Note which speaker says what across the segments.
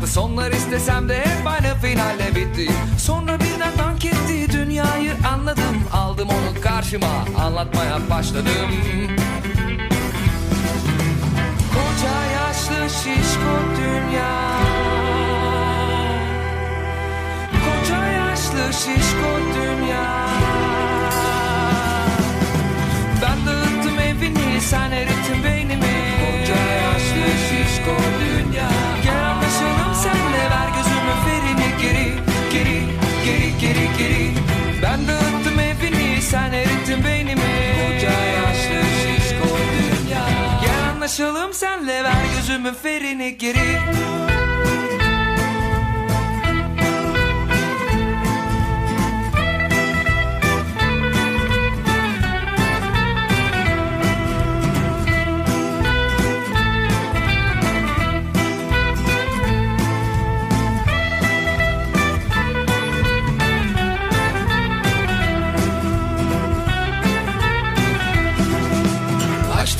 Speaker 1: Farklı sonlar istesem de hep aynı finalle bitti. Sonra birden dank etti dünyayı anladım. Aldım onu karşıma anlatmaya başladım. Koca yaşlı şişko dünya. Koca yaşlı şişko dünya. Ben dağıttım evini sen geri Ben dağıttım evini sen erittin beynimi. Koca yaşlı şişko dünya. Gel anlaşalım senle ver gözümün ferini geri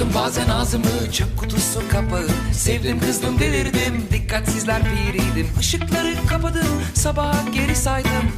Speaker 1: Açtım bazen ağzımı çöp kutusu kapağı. Sevdim kızdım delirdim. Dikkatsizler piriydim. Işıkları kapadım sabaha geri saydım